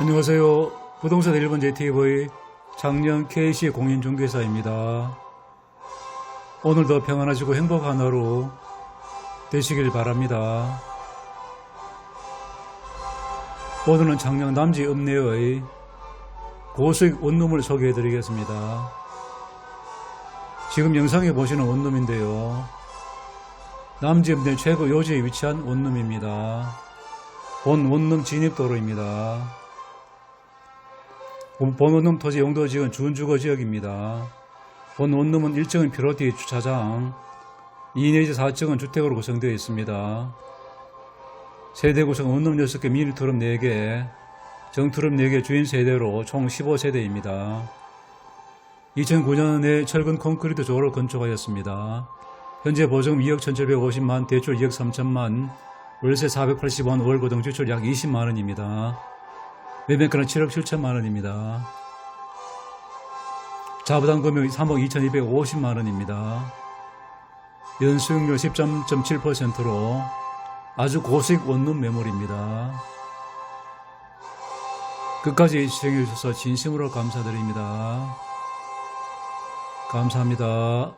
안녕하세요. 부동산 1번 JTV 작년 KC 공인 중개사입니다. 오늘도 평안하시고 행복한 하루 되시길 바랍니다. 오늘은 작년 남지 읍내의 고수익 원룸을 소개해 드리겠습니다. 지금 영상에 보시는 원룸인데요. 남지 읍내 최고 요지에 위치한 원룸입니다. 본 원룸 진입도로입니다. 본 원룸 토지 용도 지역은 준주거 지역입니다. 본 원룸은 1층은 피로티 주차장, 2 내지 4층은 주택으로 구성되어 있습니다. 세대 구성 원룸 6개, 미니 트럼 4개, 정트럼 4개 주인 세대로 총 15세대입니다. 2009년에 철근 콘크리트 조로 건축하였습니다. 현재 보증 2억 1750만, 대출 2억 3천만, 월세 480원, 월 고정 지출 약 20만 원입니다. 매매가는 7억 7천만 원입니다. 자부담 금액 3억 2,250만 원입니다. 연수익률 13.7%로 아주 고수익 원룸 매물입니다. 끝까지 시청해 주셔서 진심으로 감사드립니다. 감사합니다.